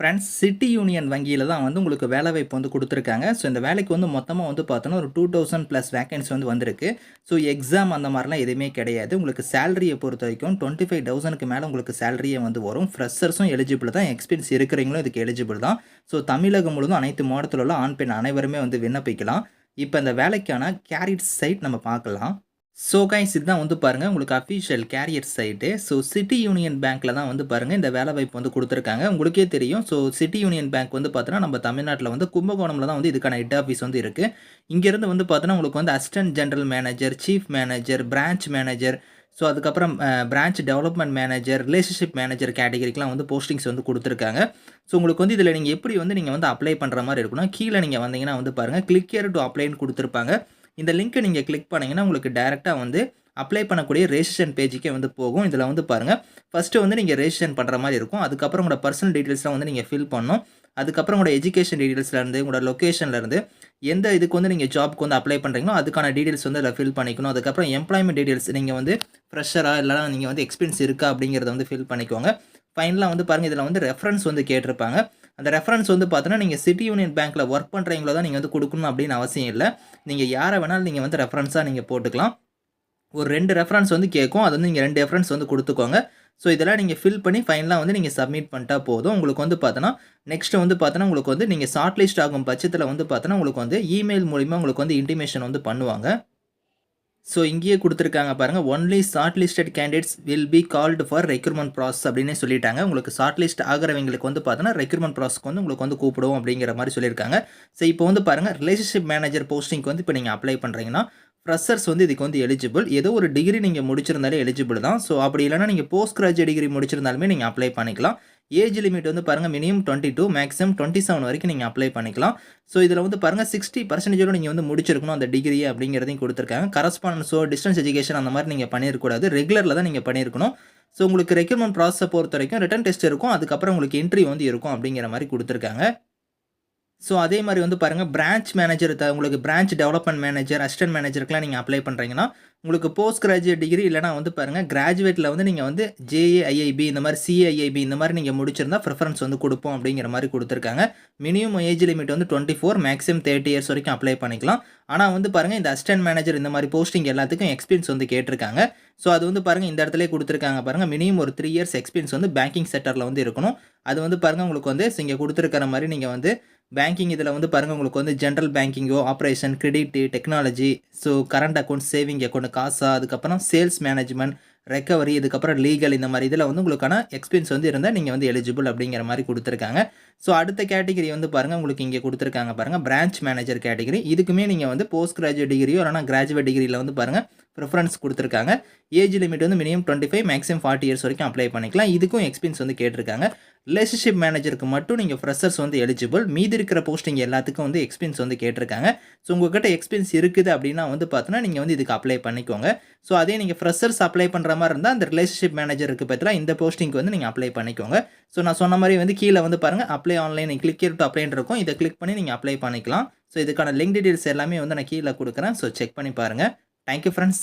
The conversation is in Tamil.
ஃப்ரெண்ட்ஸ் சிட்டி யூனியன் வங்கியில் தான் வந்து உங்களுக்கு வேலை வாய்ப்பு வந்து கொடுத்துருக்காங்க. ஸோ இந்த வேலைக்கு வந்து மொத்தமாக வந்து பார்த்தோன்னா ஒரு டூ தௌசண்ட் ப்ளஸ் வேகன்சி வந்து வந்திருக்கு. ஸோ எக்ஸாம் அந்த மாதிரிலாம் எதுவுமே கிடையாது. உங்களுக்கு சேலரியை பொறுத்த வரைக்கும் டுவெண்ட்டி ஃபைவ் தௌசண்ட்க்கு மேலே உங்களுக்கு சேலரியே வந்து வரும். ஃப்ரெஷர்ஸும் எலிஜிபிள் தான். எக்ஸ்பீரியன்ஸ் இருக்கிறவங்களும் இதுக்கு எலிஜிபிள் தான். ஸோ தமிழகம் முழுவதும் அனைத்து மாவட்டத்தில் உள்ள ஆண் பெண் அனைவருமே வந்து விண்ணப்பிக்கலாம். இப்போ இந்த வேலைக்கான கேரிட் சைட் நம்ம பார்க்கலாம். ஸோ கைஸ் இதுதான் வந்து பாருங்கள் உங்களுக்கு official career site so city union பேங்க்கில் தான் வந்து பாருங்கள் இந்த வேலை வாய்ப்பு வந்து கொடுத்துருக்காங்க. உங்களுக்கே தெரியும். ஸோ சிட்டி யூனியன் பேங்க் வந்து பார்த்தோன்னா நம்ம தமிழ்நாட்டில் வந்து கும்பகோணமில் தான் வந்து இதுக்கான ஹெட் ஆஃபீஸ் வந்து இருக்குது இங்கேருந்து வந்து பார்த்தோன்னா உங்களுக்கு வந்து assistant general manager chief manager branch manager so அதுக்கப்புறம் branch development manager relationship manager கேட்டகரிக்கெலாம் வந்து போஸ்டிங்ஸ் வந்து கொடுத்துருக்காங்க. ஸோ உங்களுக்கு வந்து இதில் நீங்கள் எப்படி வந்து நீங்கள் வந்து அப்ளை பண்ணுற மாதிரி இருக்கணும் கீழே நீங்கள் வந்தீங்கன்னா வந்து பாருங்கள் கிளிக் டு அப்ளைன்னு கொடுத்துருப்பாங்க. இந்த லிங்க்கை நீங்கள் கிளிக் பண்ணிங்கன்னா உங்களுக்கு டேரெக்டாக வந்து அப்ளை பண்ணக்கூடிய ரெஜிஸ்ட்ரேஷன் பேஜுக்கே வந்து போகும். இதில் வந்து பாருங்கள் ஃபஸ்ட்டு வந்து நீங்கள் ரெஜிஸ்ட்ரேஷன் பண்ணுற மாதிரி இருக்கும். அதுக்கப்புறம் உங்களோட பர்சனல் டீட்டெயில்ஸ்லாம் வந்து நீங்கள் ஃபில் பண்ணணும். அதுக்கப்புறம் உங்களோட எஜுகேஷன் டீட்டெயில்ஸ்லேருந்து உங்களோட லொக்கேஷன்லேருந்து எந்த இதுக்கு வந்து நீங்கள் ஜாப்க்கு வந்து அப்ளை பண்ணுறீங்களோ அதுக்கான டீட்டெயில்ஸ் வந்து அதில் ஃபில் பண்ணிக்கணும். அதுக்கப்புறம் எம்ப்ளாய்மெண்ட் டீட்டெயில்ஸ் நீங்கள் வந்து ஃப்ரெஷராக இல்லைனா நீங்கள் வந்து எக்ஸ்பீரியன்ஸ் இருக்கா அப்படிங்கிறத வந்து ஃபில் பண்ணிக்கோங்க. ஃபைனலாக வந்து பாருங்கள் இதில் வந்து ரெஃபரன்ஸ் வந்து கேட்டிருப்பாங்க. அந்த ரெஃபரன்ஸ் வந்து பார்த்தோன்னா நீங்கள் சிட்டி யூனியன் பேங்க்கில் ஒர்க் பண்ணுறவங்கள தான் நீங்கள் வந்து கொடுக்கணும் அப்படின்னு அவசியம் இல்லை. நீங்கள் யாரை வேணாலும் நீங்கள் வந்து ரெஃபரன்ஸாக நீங்கள் போட்டுக்கலாம். ஒரு ரெண்டு ரெஃபரன்ஸ் வந்து கேட்கும். அது வந்து நீங்கள் ரெண்டு ரெஃபரன்ஸ் வந்து கொடுத்துக்கோங்க. ஸோ இதெல்லாம் நீங்கள் ஃபில் பண்ணி ஃபைனலாக வந்து நீங்கள் சப்மிட் பண்ணிட்டா போதும். உங்களுக்கு வந்து பார்த்தோன்னா நெக்ஸ்ட் வந்து பார்த்தோன்னா உங்களுக்கு வந்து நீங்கள் ஷார்ட் லிஸ்ட் ஆகும் பட்சத்தில் வந்து பார்த்தோன்னா உங்களுக்கு வந்து இமெயில் மூலிமா உங்களுக்கு வந்து இன்டிமேஷன் வந்து பண்ணுவாங்க. ஸோ இங்கேயே கொடுத்துருக்காங்க பாருங்கள் only shortlisted candidates will be called for recruitment process அப்படின்னு சொல்லிட்டாங்க. உங்களுக்கு ஷார்ட் லிஸ்ட் ஆகிறவங்களுக்கு வந்து பார்த்தோன்னா ரெக்ரூட்மெண்ட் ப்ராசஸ்க்கு வந்து உங்களுக்கு வந்து கூப்பிடுவோம் அப்படிங்கிற மாதிரி சொல்லியிருக்காங்க. ஸோ இப்போ வந்து பாருங்கள் ரிலேஷன்ஷிப் மேனேஜர் போஸ்டிங்க்கு வந்து இப்போ நீங்கள் அப்ளை பண்ணுறீங்கன்னா ஃப்ரெஷர்ஸ் வந்து இதுக்கு வந்து எலிஜிபிள் ஏதோ ஒரு டிகிரி நீங்கள் முடிச்சிருந்தாலே எலிஜிபிள் தான். ஸோ அப்படி இல்லைனா நீங்கள் போஸ்ட் கிராஜுவேட் டிகிரி முடிச்சிருந்தாலுமே நீங்கள் அப்ளை பண்ணிக்கலாம். ஏஜ் லிமிட் வந்து பாருங்கள் minimum twenty two maximum twenty seven வரைக்கும் நீங்கள் அப்ளை பண்ணிக்கலாம். ஸோ இதில் வந்து பாருங்கள் சிக்ஸ்டி பர்சன்டேஜோட நீங்கள் வந்து முடிச்சிருக்கணும் அந்த டிகிரி அப்படிங்கிறதையும் கொடுத்துருக்காங்க. கரஸ்பாண்டன்ஸோ டிஸ்டன்ஸ் எஜுகேஷன் அந்த மாதிரி நீங்கள் பண்ணியிருக்கூடாது ரெகுலரில் தான் நீங்கள் பண்ணியிருக்கணும் ஸோ உங்களுக்கு ரெக்யூர்மெண்ட் ப்ராசஸை பொறுத்த வரைக்கும் ரிட்டன் டெஸ்ட் இருக்கும். அதுக்கப்புறம் உங்களுக்கு என்ட்ரி வந்து இருக்கும் அப்படிங்கிற மாதிரி கொடுத்துருக்காங்க. ஸோ அதே மாதிரி வந்து பாருங்கள் பிரான்ச் மேனேஜர் உங்களுக்கு பிரான்ச் டெவலப்மெண்ட் மேனேஜர் அசிஸ்டன்ட் மேனேஜருக்குலாம் நீங்கள் அப்ளை பண்ணுறீங்கன்னா உங்களுக்கு போஸ்ட் கிராஜுவேட் டிகிரி இல்லைனா வந்து பாருங்கள் கிராஜுவேட்டில் வந்து நீங்கள் வந்து ஜேஏஐஐபி இந்த மாதிரி சிஐஐபி இந்த மாதிரி நீங்கள் முடிச்சிருந்தால் ப்ரிஃபரன்ஸ் வந்து கொடுப்போம் அப்படிங்கிற மாதிரி கொடுத்துருக்காங்க. மினிமம் ஏஜ் லிமிட் வந்து twenty four maximum thirty years வரைக்கும் அப்ளை பண்ணிக்கலாம். ஆனால் வந்து பாருங்கள் இந்த அசிஸ்டன்ட் மேனேஜர் இந்த மாதிரி போஸ்டிங் எல்லாத்துக்கும் எக்ஸ்பீரியன்ஸ் வந்து கேட்டிருக்காங்க. ஸோ அது வந்து பாருங்கள் இந்த இடத்துல கொடுத்துருக்காங்க பாருங்கள் மினிமம் ஒரு த்ரீ இயர்ஸ் எக்ஸ்பீரியன்ஸ் வந்து பேங்கிங் செக்டரில் வந்து இருக்கணும். அது வந்து பாருங்கள் உங்களுக்கு வந்து இங்கே கொடுத்துருக்கிற மாதிரி நீங்கள் வந்து பேங்கிங் இதில் வந்து பாருங்கள் உங்களுக்கு வந்து general பேங்கிங்கோ operation credit technology so current account saving account CASA அதுக்கப்புறம் சேல்ஸ் மேனேஜ்மெண்ட் ரெக்கவரி இதுக்கப்புறம் லீகல் இந்த மாதிரி இதில் வந்து உங்களுக்கான எக்ஸ்பீரியன்ஸ் வந்து இருந்தால் நீங்கள் வந்து எலிஜிபிள் அப்படிங்கிற மாதிரி கொடுத்துருக்காங்க. ஸோ அடுத்த கேட்டகரி வந்து பாருங்கள் உங்களுக்கு இங்கே கொடுத்துருக்காங்க பாருங்கள் பிரான்ச் மேனேஜர் கேட்டகரி இதுக்குமே நீங்கள் வந்து போஸ்ட் கிராஜுவேட் டிகிரியோ இல்லைனா கிராஜுவேட் டிகிரியில் வந்து பாருங்கள் ப்ரிஃபரன்ஸ் கொடுத்துருக்காங்க. ஏஜ் லிமிட் வந்து minimum twenty five maximum forty years வரைக்கும் அப்ளை பண்ணிக்கலாம். இதுக்கும் எக்ஸ்பீரியன்ஸ் வந்து கேட்டிருக்காங்க. ரிலேஷன்ஷிப் மேனேஜருக்கு மட்டும் நீங்கள் ஃப்ரெஷர்ஸ் வந்து எலிஜிபிள் மீதி இருக்கிற போஸ்டிங் எல்லாத்துக்கும் வந்து எக்ஸ்பீரியன்ஸ் வந்து கேட்டிருக்காங்க. ஸோ உங்கள்கிட்ட எக்ஸ்பீரியன்ஸ் இருக்குது அப்படின்னா வந்து பார்த்தோன்னா நீங்கள் வந்து இதுக்கு அப்ளை பண்ணிக்கோங்க. ஸோ அதே நீங்கள் ஃப்ரெஷர்ஸ் அப்ளை பண்ணுற மாதிரி இருந்தால் அந்த ரிலேஷன்ஷிப் மேனேஜருக்கு பற்றிலாம் இந்த போஸ்டிங்க்கு வந்து நீங்கள் அப்ளை பண்ணிக்கோங்க. ஸோ நான் சொன்ன மாதிரி வந்து கீழே வந்து பாருங்கள் அப்ளை ஆன்லைன் கிளிக் டு அப்ளைன் இருக்கும். இதை கிளிக் பண்ணி நீங்கள் அப்ளை பண்ணிக்கலாம். ஸோ இதுக்கான லிங்க் டீட்டெயில்ஸ் எல்லாமே வந்து நான் கீழே கொடுக்குறேன். ஸோ செக் பண்ணி பாருங்கள் தேங்க்யூ ஃப்ரெண்ட்ஸ்